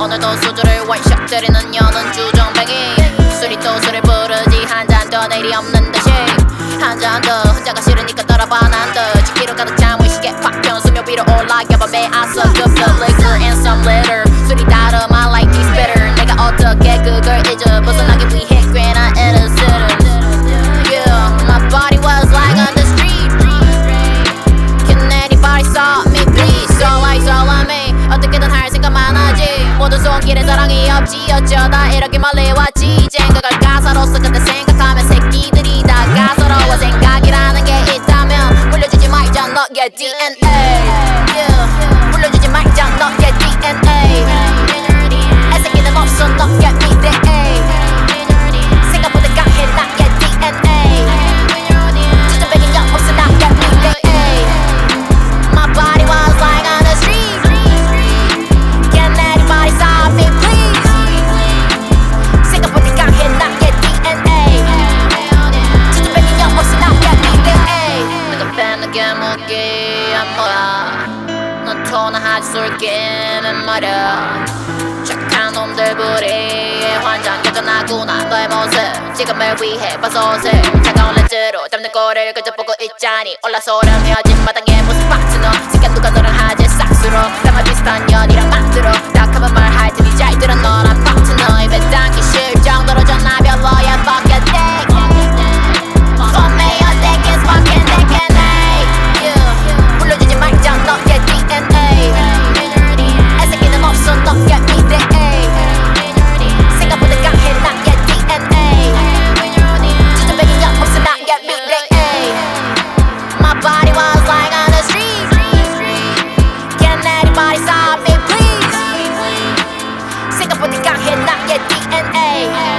오늘도 소주를 월샷 때리는 여는 주정뱅이. 술이 또 술을 부르지 한 잔 더 내일이 없는 듯이 한 잔더 손길에 사랑이 없지 어쩌다 이렇게 멀리 왔지. 생각을 가사로서 근데 생각하면 새끼들이 다 가서러워. 생각이라는 게 있다면 물려주지 말자 너의 DNA yeah. 물려주지 말자 너의 DNA 뱉는 무기한 거야. 넌 토나하지 쏠게는 말야. 착한 놈들 부리에 환장하구나. 너의 모습 지금을 위해 벗어옷을 차가운 렌즈로 담는 꼴을 그저 보고 있자니. 올라서 오렴 헤어진 마당에 무슨 파트너 시간 누가 너랑 하지? 싹수로. 나만 비슷한 년이랑 get DNA.